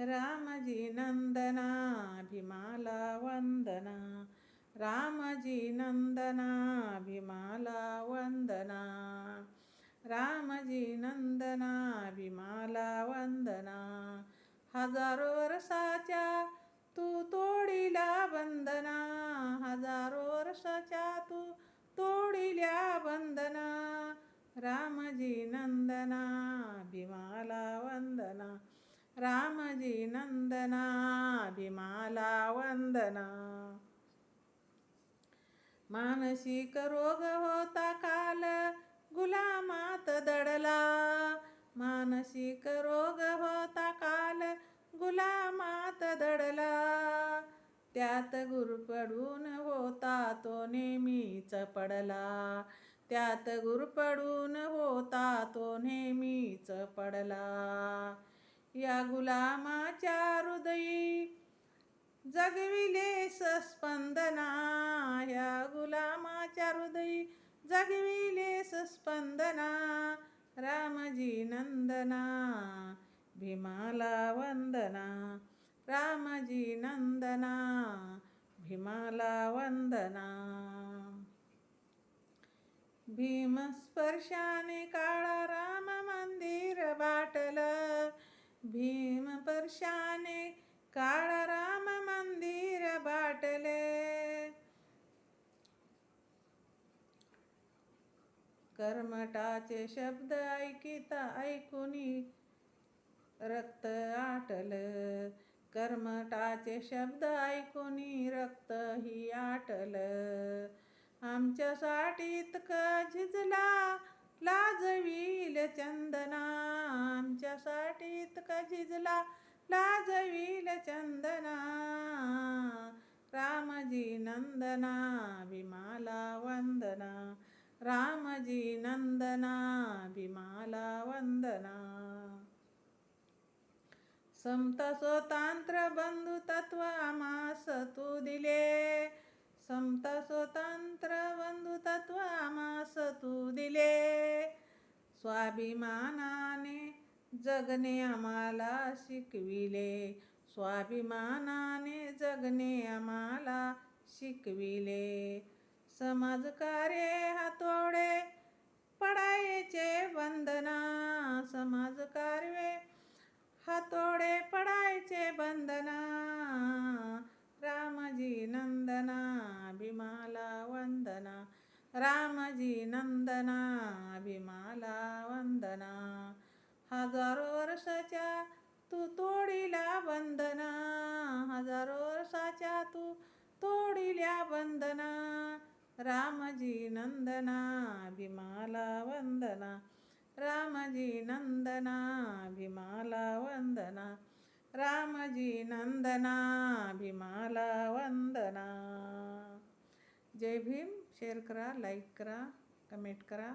रामजी नंदना भीमाला वंदना रामजी नंदना भीमाला वंदना रामजी नंदना भीमाला वंदना हजारो वर्षाच्या तू तोडिला वंदना। हजारो वर्षाच्या तू तोडिल्या वंदना। रामजी नंदना भीमाला वंदना रामजी नंदना भीमाला वंदना. मानसिक रोग होता काल गुलामात दडला. मानसिक रोग होता काल गुलामात दडला. त्यात गुरपडून होता तो नेहमीच पडला. त्यात गुरपडून होता तो नेहमीच पडला. या गुलामाच्या हृदयी जगविले सस्पंदना. या गुलामाच्या हृदयी जगविले सस्पंदना. रामजी नंदना भीमाला वंदना. रामजी नंदना भीमाला वंदना. भीमस्पर्शाने काळा राम मंदिर बाट भीमपर्शाने काळा राम मंदिर बाटले. कर्मटाचे शब्द ऐकिता ऐकुनी रक्त आटल. कर्मटाचे शब्द ऐकुनी रक्त ही आटलं. आमच्यासाठी इतकं झिजला लाजवील चंदना. आमच्यासाठी इतकं झिजला लाजवील चंदना. रामजी नंदना भीमाला वंदना. रामजी नंदना भीमाला वंदना. समता स्वतंत्र बंधुतत्व आमास तू दिले. समता स्वतंत्र बंधुतत्व आमास तू दिले. स्वाभिमानाने जगणे आम्हाला शिकविले. स्वाभिमानाने जगणे आम्हाला शिकविले. समाजकार्य हातोडे पडायचे वंदना समाजकार्य हातोडे पडायचे बंधना. रामजी नंदना भीमाला वंदना. रामजी नंदना भीमाला वंदना. हजारो वर्षाच्या तू तोडिल्या वंदना. हजारो वर्षाच्या तू तोडिल्या वंदना. रामजी नंदना भीमाला वंदना. रामजी नंदना भीमाला वंदना. रामजी नंदना भीमाला वंदना. जय भीम शेअर करा लाईक करा कमेंट करा.